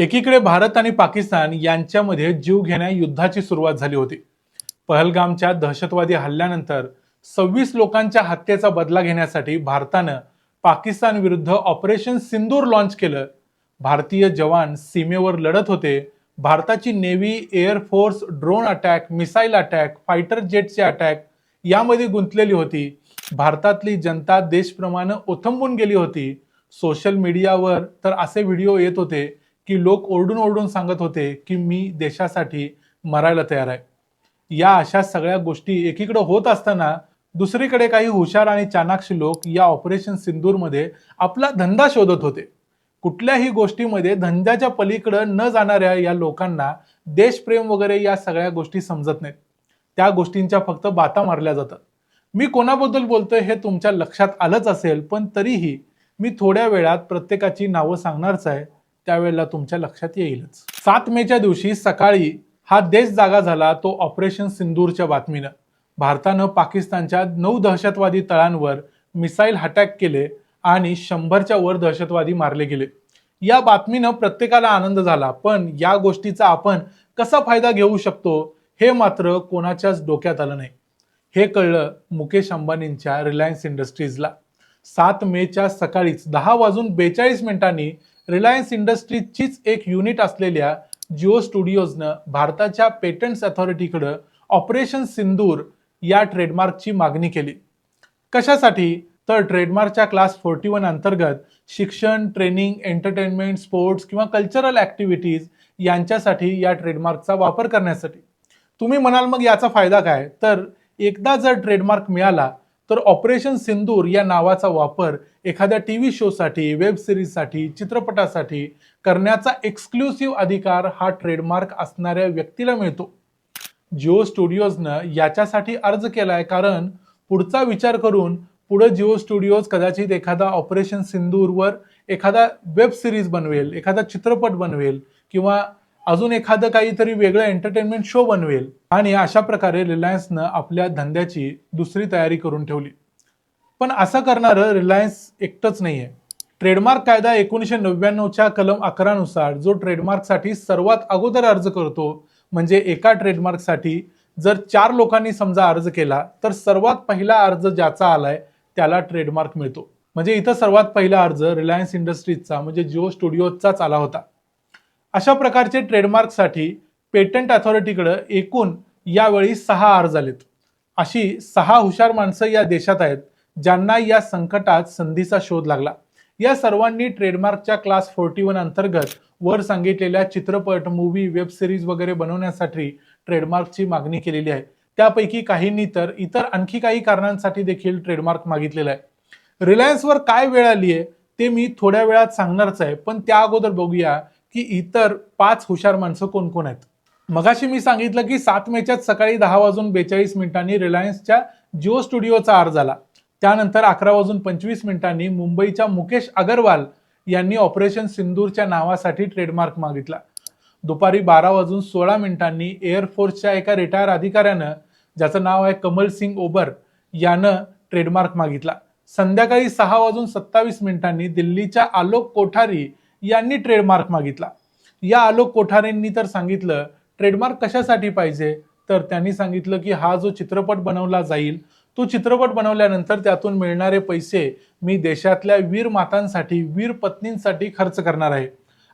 एकीकडे भारत आणि पाकिस्तान यांच्यामध्ये जीवघेण्या युद्धाची सुरुवात झाली होती. पहलगामच्या दहशतवादी हल्ल्यानंतर सव्वीस लोकांच्या हत्येचा बदला घेण्यासाठी भारतानं पाकिस्तान विरुद्ध ऑपरेशन सिंदूर लॉन्च केलं. भारतीय जवान सीमेवर लढत होते. भारताची navy air force drone attack missile attack fighter जेटचे attack यामध्ये गुंतलेली होती. भारतातली जनता देशप्रमाणे ओथंबून गेली होती. सोशल मीडियावर तर असे व्हिडिओ येत होते. की लोक ओरडून ओरडून सांगत होते की मी देशासाठी मरायला तयार आहे. या अशा सगळ्या गोष्टी एकीकडे होत असताना दुसरीकडे काही हुशार आणि चाणाक्ष लोक या ऑपरेशन सिंदूरमध्ये आपला धंदा शोधत होते. कुठल्याही गोष्टीमध्ये धंद्याच्या पलीकडं न जाणाऱ्या या लोकांना देशप्रेम वगैरे या सगळ्या गोष्टी समजत नाहीत. त्या गोष्टींच्या फक्त बाता मारल्या जातात. मी कोणाबद्दल बोलतोय हे तुमच्या लक्षात आलंच असेल पण तरीही मी थोड्या वेळात प्रत्येकाची नावं सांगणारच आहे. त्यावेळेला तुमच्या लक्षात येईलच. सात मेच्या दिवशी सकाळी हा देश जागा झाला तो ऑपरेशन सिंदूरच्या बातमीनं. भारतानं पाकिस्तानच्या नऊ दहशतवादी तळांवर मिसाईल अटॅक केले आणि शंभरच्या वर दहशतवादी मारले गेले. या बातमीनं प्रत्येकाला आनंद झाला पण या गोष्टीचा आपण कसा फायदा घेऊ शकतो हे मात्र कोणाच्याच डोक्यात आलं नाही. हे कळलं मुकेश अंबानींच्या रिलायन्स इंडस्ट्रीजला. सात मेच्या सकाळीच दहा वाजून बेचाळीस मिनिटांनी रिलायन्स इंडस्ट्रीजचीच एक युनिट असलेल्या जिओ स्टुडिओजनं भारताच्या पेटंट्स अथॉरिटीकडं ऑपरेशन सिंदूर या ट्रेडमार्कची मागणी केली. कशासाठी? तर ट्रेडमार्कच्या क्लास फोर्टी वन अंतर्गत शिक्षण ट्रेनिंग एंटरटेनमेंट स्पोर्ट्स किंवा कल्चरल ॲक्टिव्हिटीज यांच्यासाठी या ट्रेडमार्कचा वापर करण्यासाठी. तुम्ही म्हणाल मग याचा फायदा काय? तर एकदा जर ट्रेडमार्क मिळाला तर ऑपरेशन सिंदूर या नावाचा वापर एखाद्या टी व्ही शोसाठी वेब सिरीजसाठी चित्रपटासाठी करण्याचा एक्सक्लुसिव्ह अधिकार हा ट्रेडमार्क असणाऱ्या व्यक्तीला मिळतो. जिओ स्टुडिओजनं याच्यासाठी अर्ज केलाय कारण पुढचा विचार करून पुढे जिओ स्टुडिओज कदाचित एखादा ऑपरेशन सिंदूरवर एखादा वेब सिरीज बनवेल एखादा चित्रपट बनवेल किंवा अजून एखादं काहीतरी वेगळं एंटरटेनमेंट शो बनवेल. आणि अशा प्रकारे रिलायन्सनं आपल्या धंद्याची दुसरी तयारी करून ठेवली. पण असं करणारं रिलायन्स एकटंच नाही आहे ट्रेडमार्क कायदा एकोणीसशे नव्याण्णवच्या कलम अकरानुसार जो ट्रेडमार्कसाठी सर्वात अगोदर अर्ज करतो म्हणजे एका ट्रेडमार्कसाठी जर चार लोकांनी समजा अर्ज केला तर सर्वात पहिला अर्ज ज्याचा आलाय त्याला ट्रेडमार्क मिळतो. म्हणजे इथं सर्वात पहिला अर्ज रिलायन्स इंडस्ट्रीजचा म्हणजे जिओ स्टुडिओचाच आला होता. अशा प्रकारचे ट्रेडमार्कसाठी पेटंट अथॉरिटीकडे एकूण यावेळी सहा अर्ज आलेत. अशी सहा हुशार माणसं या देशात आहेत ज्यांना या संकटात संधीचा शोध लागला. या सर्वांनी ट्रेडमार्कच्या क्लास फोर्टी वन अंतर्गत वर सांगितलेल्या चित्रपट मूवी वेब सिरीज वगैरे बनवण्यासाठी ट्रेडमार्कची मागणी केलेली आहे. त्यापैकी काहींनी तर इतर आणखी काही कारणांसाठी देखील ट्रेडमार्क मागितलेला आहे. रिलायन्सवर काय वेळ आली आहे ते मी थोड्या वेळात सांगणारच आहे पण त्या अगोदर बघूया की इतर पाच हुशार माणसं कोण कोण आहेत? मगाशी मी सांगितलं की सात मेच्यात सकाळी दहा वाजून बेचाळीस मिनिटांनी रिलायन्सच्या जिओ स्टुडिओचा अर्ज आला त्यानंतर अकरा वाजून पंचवीस मिनिटांनी मुंबईच्या मुकेश अगरवाल यांनी ऑपरेशन सिंदूरच्या नावासाठी ट्रेडमार्क मागितला. दुपारी बारा वाजून सोळा मिनिटांनी एअरफोर्सच्या एका रिटायर अधिकाऱ्यानं ज्याचं नाव आहे कमल सिंग ओबर यानं ट्रेडमार्क मागितला. संध्याकाळी सहा वाजून सत्तावीस मिनिटांनी दिल्लीच्या आलोक कोठारी यांनी ट्रेडमार्क मागितला. या आलोक कोठारेंनी तर सांगितलं ट्रेडमार्क कशासाठी पाहिजे? तर त्यांनी सांगितलं की हा जो चित्रपट बनवला जाईल तो चित्रपट बनवल्यानंतर त्यातून मिळणारे पैसे मी देशातल्या वीर मातांसाठी वीर पत्नींसाठी खर्च करणार आहे.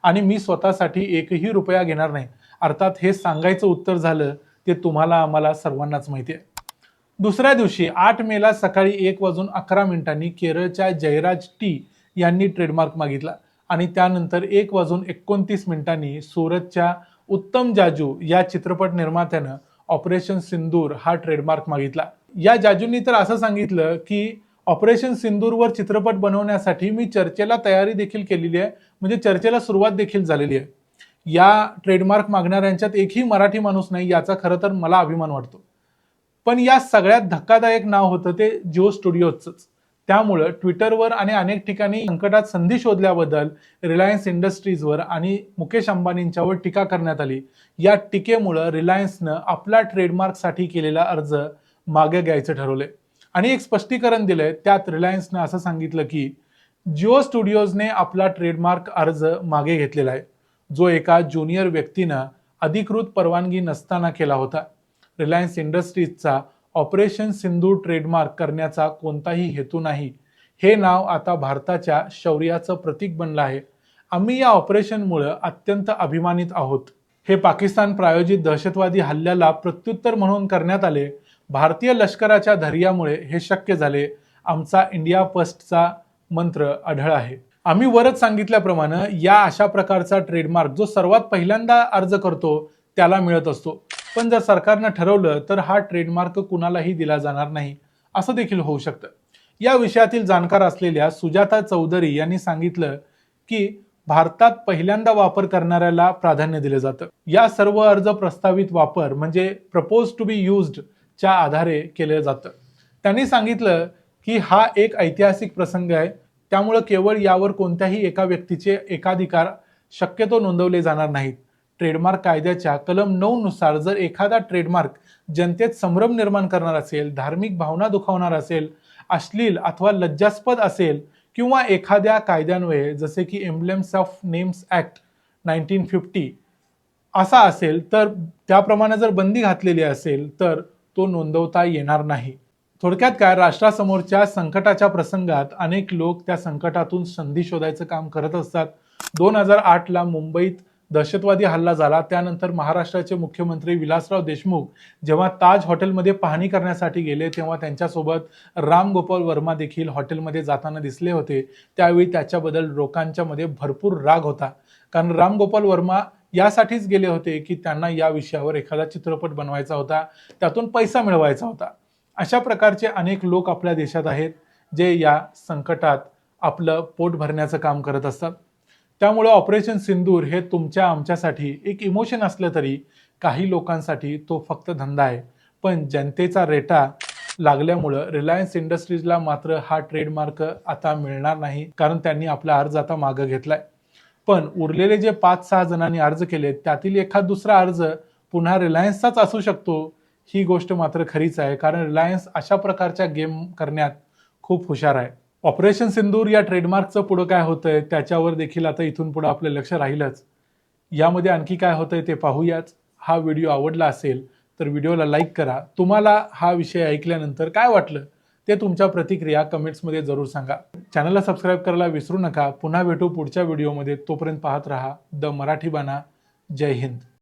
आणि मी स्वतःसाठी एकही रुपया घेणार नाही. अर्थात हे सांगायचं उत्तर झालं ते तुम्हाला आम्हाला सर्वांनाच माहिती आहे. दुसऱ्या दिवशी आठ मेला सकाळी एक वाजून अकरा मिनिटांनी केरळच्या जयराज टी यांनी ट्रेडमार्क मागितला. आणि त्यानंतर एक वाजून एकोणतीस मिनिटांनी सुरतच्या उत्तम जाजू या चित्रपट निर्मात्यानं ऑपरेशन सिंदूर हा ट्रेडमार्क मागितला. या जाजूंनी तर असं सांगितलं की ऑपरेशन सिंदूरवर चित्रपट बनवण्यासाठी मी चर्चेला तयारी देखील केलेली आहे. म्हणजे चर्चेला सुरुवात देखील झालेली आहे. या ट्रेडमार्क मागणाऱ्यांच्यात एकही मराठी माणूस नाही याचा खरं तर मला अभिमान वाटतो. पण या सगळ्यात धक्कादायक नाव होतं ते जिओ स्टुडिओचंच त्यामुळं ट्विटरवर आणि अनेक ठिकाणी संकटात संधी शोधल्याबद्दल रिलायन्स इंडस्ट्रीजवर आणि मुकेश अंबानींच्यावर टीका करण्यात आली. या टीकेमुळं रिलायन्सनं आपला ट्रेडमार्कसाठी केलेला अर्ज मागे घ्यायचं ठरवले आणि एक स्पष्टीकरण दिलंय त्यात रिलायन्सनं असं सांगितलं की जिओ स्टुडिओजने आपला ट्रेडमार्क अर्ज मागे घेतलेला आहे. जो एका ज्युनियर व्यक्तीनं अधिकृत परवानगी नसताना केला होता. रिलायन्स इंडस्ट्रीजचा ऑपरेशन सिंधू ट्रेडमार्क करण्याचा कोणताही हेतू नाही. हे नाव आता भारताच्या शौर्याचं प्रतीक बनलं आहे. आम्ही या ऑपरेशनमुळं अत्यंत अभिमानित आहोत. हे पाकिस्तान प्रायोजित दहशतवादी हल्ल्याला प्रत्युत्तर म्हणून करण्यात आले. भारतीय लष्कराच्या धैर्यामुळे हे शक्य झाले. आमचा इंडिया फर्स्टचा मंत्र आढळ आहे. आम्ही वरच सांगितल्याप्रमाणे या अशा प्रकारचा ट्रेडमार्क जो सर्वात पहिल्यांदा अर्ज करतो त्याला मिळत असतो. पण जर सरकारनं ठरवलं तर हा ट्रेडमार्क कुणालाही दिला जाणार नाही. असं देखील होऊ शकतं. या विषयातील जाणकार असलेल्या सुजाता चौधरी यांनी सांगितलं की भारतात पहिल्यांदा वापर करणाऱ्याला प्राधान्य दिलं जातं. या सर्व अर्ज प्रस्तावित वापर म्हणजे प्रपोज टू बी युज्ड च्या आधारे केलं जातं. त्यांनी सांगितलं की हा एक ऐतिहासिक प्रसंग आहे. त्यामुळं केवळ यावर कोणत्याही एका व्यक्तीचे एकाधिकार शक्यतो नोंदवले जाणार नाहीत. ट्रेडमार्क कायद्याच्या कलम नऊ नुसार जर एखादा ट्रेडमार्क जनतेत संभ्रम निर्माण करणार असेल धार्मिक भावना दुखावणार असेल अश्लील अथवा लज्जास्पद असेल किंवा एखाद्या कायद्यान्वये जसे की emblems of names act nineteen fifty असा असेल तर त्याप्रमाणे जर बंदी घातलेली असेल तर तो नोंदवता येणार नाही. थोडक्यात काय राष्ट्रासमोरच्या संकटाच्या प्रसंगात अनेक लोक त्या संकटातून संधी शोधायचं काम करत असतात. दोन हजार आठला मुंबईत दहशतवादी हल्ला झाला. त्यानंतर महाराष्ट्राचे मुख्यमंत्री विलासराव देशमुख जेव्हा ताज हॉटेलमध्ये पाहणी करण्यासाठी गेले तेव्हा त्यांच्यासोबत राम गोपाल वर्मा देखील हॉटेलमध्ये जाताना दिसले होते. त्यावेळी त्याच्याबद्दल लोकांच्या मध्ये भरपूर राग होता. कारण राम गोपाल वर्मा यासाठीच गेले होते की त्यांना या विषयावर एखादा चित्रपट बनवायचा होता. त्यातून पैसा मिळवायचा होता. अशा प्रकारचे अनेक लोक आपल्या देशात आहेत जे या संकटात आपलं पोट भरण्याचं काम करत असतात. त्यामुळे ऑपरेशन सिंदूर हे तुमच्या आमच्यासाठी एक इमोशन असलं तरी काही लोकांसाठी तो फक्त धंदा आहे. पण जनतेचा रेटा लागल्यामुळं रिलायन्स इंडस्ट्रीजला मात्र हा ट्रेडमार्क आता मिळणार नाही कारण त्यांनी आपला अर्ज आता मागं घेतलाय. पण उरलेले जे पाच सहा जणांनी अर्ज केले त्यातील एखाद दुसरा अर्ज पुन्हा रिलायन्सचाच असू शकतो ही गोष्ट मात्र खरीच आहे कारण रिलायन्स अशा प्रकारच्या गेम करण्यात खूप हुशार आहे. ऑपरेशन सिंदूर या ट्रेडमार्कचं पुढं काय होतंय त्याच्यावर देखील आता इथून पुढं आपलं लक्ष राहीलच. यामध्ये आणखी काय होतंय ते पाहूयाच हा व्हिडिओ आवडला असेल तर व्हिडिओला लाईक करा. तुम्हाला हा विषय ऐकल्यानंतर काय वाटलं ते तुमच्या प्रतिक्रिया कमेंट्समध्ये जरूर सांगा. चॅनलला सबस्क्राईब करायला विसरू नका. पुन्हा भेटू पुढच्या व्हिडिओमध्ये. तोपर्यंत पाहत राहा. द मराठी बाणा. जय हिंद.